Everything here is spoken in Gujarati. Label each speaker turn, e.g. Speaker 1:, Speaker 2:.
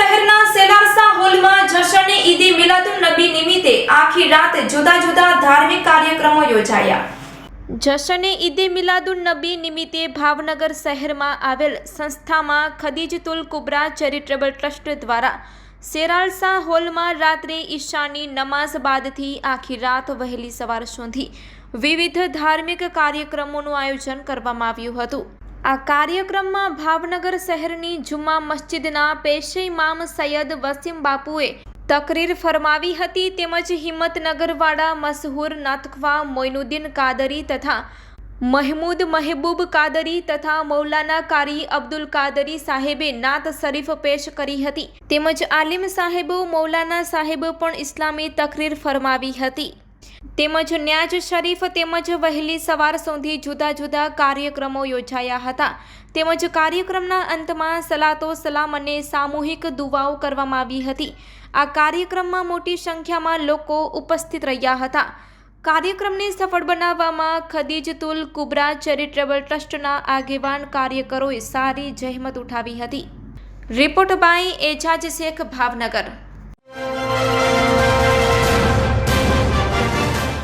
Speaker 1: શહેરના સેલારસા હોલમાં જશન ઈદે મિલાદુન નબી નિમિત્તે આખી રાત જુદા જુદા ધાર્મિક કાર્યક્રમો યોજાયા. જશને ઈદે મિલાદુન નબી નિમિત્તે ભાવનગર શહેરમાં આવેલ સંસ્થામાં ખદીજતુલ કુબરા ચેરિટેબલ ટ્રસ્ટ દ્વારા સેરાલસા હોલમાં રાત્રે ઈશાની નમાઝ બાદથી આખી રાત વહેલી સવાર સુધી વિવિધ ધાર્મિક કાર્યક્રમોનું આયોજન કરવામાં આવ્યું હતું. આ કાર્યક્રમમાં ભાવનગર શહેરની જુમ્મા મસ્જિદના પેશે ઇમામ સૈયદ વસીમ બાપુએ તકરીર ફરમાવી હતી તેમજ હિંમતનગરવાળા મશહૂર નાતખવા મોઇનુદ્દીન કાદરી તથા મહેમૂદ મહેબૂબ કાદરી તથા મૌલાના કારી અબ્દુલ કાદરી સાહેબે નાત શરીફ પેશ કરી હતી તેમજ આલિમ સાહેબો મૌલાના સાહેબ પણ ઇસ્લામી તકરીર ફરમાવી હતી. તેમજ ન્યાજ શરીફ તેમજ વહેલી સવાર સુધી જુદા જુદા કાર્યક્રમો યોજાયા હતા. તેમજ કાર્યક્રમના અંતમાં સલાતો સલામ અને સામૂહિક દુવાઓ કરવામાં આવી હતી. આ કાર્યક્રમમાં મોટી સંખ્યામાં લોકો ઉપસ્થિત રહ્યા હતા. કાર્યક્રમને સફળ બનાવવામાં ખદીજતુલ કુબરા ચેરિટેબલ ટ્રસ્ટના આગેવાન કાર્યકરોએ સારી જહેમત ઉઠાવી હતી. Report by Ejaz Shaikh, Bhavnagar.